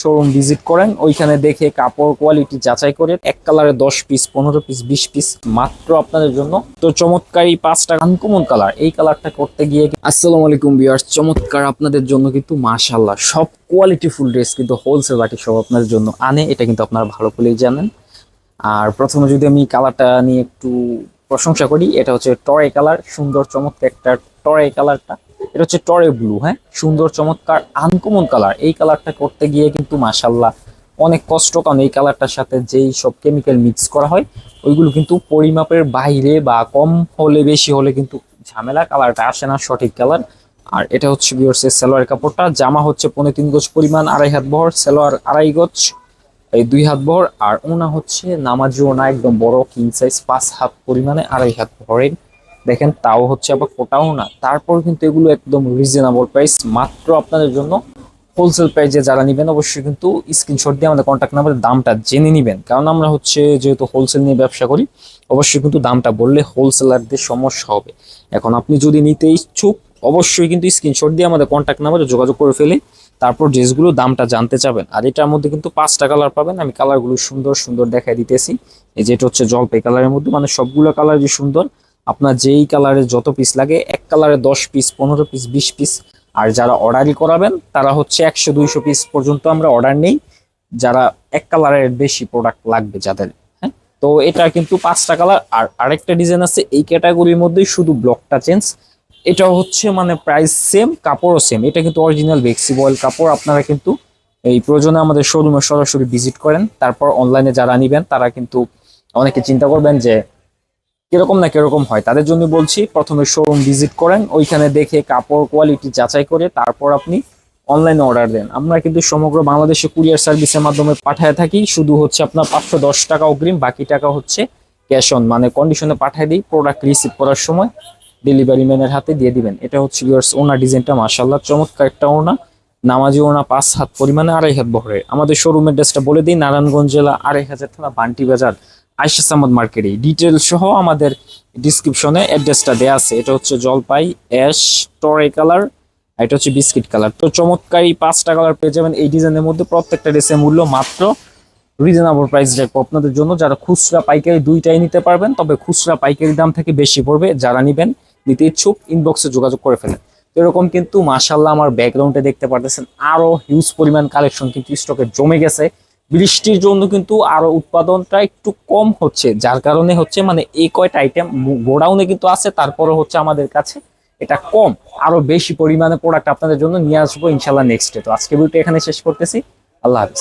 Showroom visit করেন, ওইখানে দেখে কাপড় কোয়ালিটি যাচাই করে এক কালারে দশ পিস পনেরো পিস বিশ পিস মাত্র আপনাদের জন্য। তো চমৎকার পাঁচটা আনকমন কালার এই কালারটা করতে গিয়ে আসসালামু আলাইকুম বিয়ার্স চমৎকার আপনাদের জন্য কিন্তু মাশাল্লাহ সব কোয়ালিটি ফুল ড্রেস কিন্তু হোলসেল বাটি সব আপনাদের জন্য আনে, এটা কিন্তু আপনারা ভালো করেই জানেন। আর প্রথমে যদি আমি কালারটা নিয়ে একটু প্রশংসা করি, এটা হচ্ছে টরে কালার সুন্দর চমৎকার একটা টরে কালারটা এটা হচ্ছে টরে ব্লু হ্যাঁ? সুন্দর, চমৎকার আনকমন কালার এই কালারটা করতে গিয়ে কিন্তু মাসাল্লাহ অনেক কষ্ট, কারণ এই কালারটার সাথে যেই সব কেমিক্যাল মিক্স করা হয়, ওইগুলো কিন্তু পরিমাপের বাইরে বা কম হলে, বেশি হলে কিন্তু ঝামেলা কালারটা আসে না সঠিক কালার আর এটা হচ্ছে বিয়র্সের সেলোয়ার কাপড়টা। জামা হচ্ছে পনেরো তিন গজ পরিমাণ, আড়াই হাত বহর, সেলোয়ার আড়াই গজ, এই দুই হাত বহর। আর ওনা হচ্ছে নামাজি ওনা, একদম বড় কিং সাইজ পাঁচ হাত পরিমাণে আড়াই হাত বহরের। দেখেন, তাও হচ্ছে আবার কোটাও না। তারপর কিন্তু এগুলো একদম রিজনেবল প্রাইস মাত্র আপনাদের জন্য হোলসেল প্রাইসে যারা নেবেন, অবশ্যই কিন্তু স্ক্রিনশট দিয়ে আমাদের কন্ট্যাক্ট নাম্বারে দামটা জেনে নেবেন। কারণ আমরা হচ্ছে যেহেতু হোলসেল নিয়ে ব্যবসা করি, অবশ্যই কিন্তু দামটা বললে হোলসেলারদের সমস্যা হবে। এখন আপনি যদি নিতে ইচ্ছুক, অবশ্যই কিন্তু স্ক্রিনশট দিয়ে আমাদের কন্ট্যাক্ট নাম্বারে যোগাযোগ করে ফেলে, তারপর ড্রেসগুলো দামটা জানতে চাবেন। আর এটার মধ্যে কিন্তু পাঁচটা কালার পাবেন, আমি কালারগুলো সুন্দর সুন্দর দেখাই দিতেছি। এই যেটা হচ্ছে জলপাই কালারের মধ্যে মানে সবগুলো কালার যে সুন্দর। আপনার যেই কালারের যত পিস লাগে, এক কালারে দশ পিস পনেরো পিস বিশ পিস আর যারা অর্ডারই করাবেন, তারা হচ্ছে একশো, দুইশো পিস পর্যন্ত আমরা অর্ডার নেই। যারা এক কালারের বেশি প্রোডাক্ট লাগবে যাদের হ্যাঁ? তো এটা কিন্তু পাঁচটা কালার আর আরেকটা ডিজাইন আছে, এই ক্যাটাগরির মধ্যেই শুধু ব্লকটা চেঞ্জ এটা হচ্ছে মানে প্রাইস সেম কাপড়ও সেম এটা কিন্তু অরিজিনাল বেক্সি বয়েল কাপড়, আপনারা কিন্তু এই প্রয়োজনে আমাদের শোরুমে সরাসরি ভিজিট করেন। তারপর অনলাইনে যারা নিবেন, তারা কিন্তু অনেকে চিন্তা করবেন যে কীরকম না কীরকম হয়, তাদের জন্য বলছি, প্রথমে শোরুম ভিজিট করেন, ওইখানে দেখে কাপড় কোয়ালিটি যাচাই করে তারপর আপনি অনলাইনে অর্ডার দেন। আমরা কিন্তু সমগ্র বাংলাদেশে কুরিয়ার সার্ভিসের মাধ্যমে পাঠায় থাকি, শুধু হচ্ছে আপনার পাঁচশো দশ টাকা অগ্রিম, বাকি টাকা হচ্ছে ক্যাশ অন মানে কন্ডিশনে পাঠিয়ে দিই প্রোডাক্ট রিসিভ করার সময় ডেলিভারি ম্যানের হাতে দিয়ে দিবেন। এটা হচ্ছে ইয়ার্স ওনা ডিজাইনটা মার্শাল্লাহ চমৎকার একটা ওনা নামাজি ওনা পাঁচ হাত পরিমাণে আড়াই হাত বহরে। আমাদের শোরুমের ড্রেসটা বলে দিই, নারায়ণগঞ্জ জেলা আড়াই হাজার থানা, বান্টি বাজার। আইসাস আহমদ মার্কেটে। ডিটেল সহ আমাদের ডিসক্রিপশনে অ্যাড্রেসটা দেওয়া আছে। এটা হচ্ছে জলপাই অ্যাশ টরে কালার এটা হচ্ছে বিস্কিট কালার তো চমৎকার এই পাঁচটা কালার পেয়ে যাবেন। এই ডিজাইনের মধ্যে প্রত্যেকটা ড্রেসের মূল্য মাত্র রিজনেবল প্রাইস রাখব আপনাদের জন্য যারা খুচরা পাইকারি দুইটাই নিতে পারবেন, তবে খুচরা পাইকারি দাম থেকে বেশি পড়বে। যারা নিবেন, নিতে ইচ্ছুক ইনবক্সে যোগাযোগ করে ফেলেন। এরকম কিন্তু মাসাল্লাহ আমার ব্যাকগ্রাউন্ডে দেখতে পারতেছেন। আরও হিউজ পরিমাণ কালেকশন কিন্তু স্টকে জমে গেছে। বৃষ্টির জন্য কিন্তু আরও উৎপাদনটা একটু কম হচ্ছে, যার কারণে হচ্ছে মানে এই কয়টা আইটেম গোডাউনে কিন্তু আছে তারপরে হচ্ছে আমাদের কাছে এটা কম। আরও বেশি পরিমাণে প্রোডাক্ট আপনাদের জন্য নিয়ে আসব ইনশাল্লাহ নেক্সট ডে তো আজকে ভিডিওটা এখানে শেষ করতেছি। আল্লাহ হাফিজ।